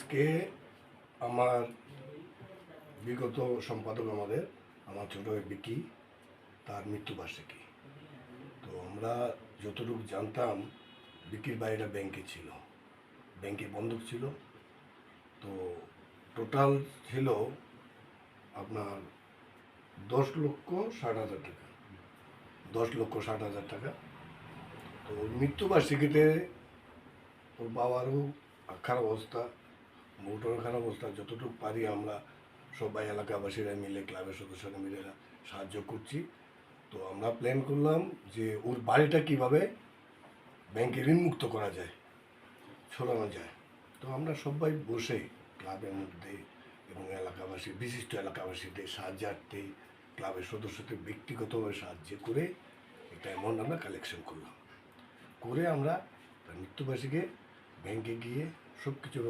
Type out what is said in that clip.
আজকে আমার বিগত সম্পাদক আমাদের, আমার ছোট বিকি, তার মৃত্যুবার্ষিকী। তো আমরা যতটুকু জানতাম, বিকির বাড়িটা ব্যাংকে ছিল। ব্যাংকে বন্ধক ছিল। তো টোটাল ছিল আপনার দশ লক্ষ ষাট হাজার টাকা। দশ লক্ষ ষাট হাজার টাকা। তো মৃত্যুবার্ষিকীতে ওর বাবারও খারাপ অবস্থা। খারাপ অবস্থা, যতটুকু পারি আমরা সবাই এলাকাবাসীরা মিলে, ক্লাবের সদস্যরা মিলে সাহায্য করছি। তো আমরা প্ল্যান করলাম যে ওর বাড়িটা কীভাবে ব্যাংকে ঋণমুক্ত করা যায়, ছড়ানো যায়। তো আমরা সবাই বসে ক্লাবের মধ্যে এবং এলাকাবাসী, বিশিষ্ট এলাকাবাসীদের সাহায্যার্থে, ক্লাবের সদস্যদের ব্যক্তিগতভাবে সাহায্য করে একটা অ্যামাউন্ট আমরা কালেকশন করলাম। করে আমরা তার মৃত্যুবার্ষিকে ব্যাংকে গিয়ে সব কিছু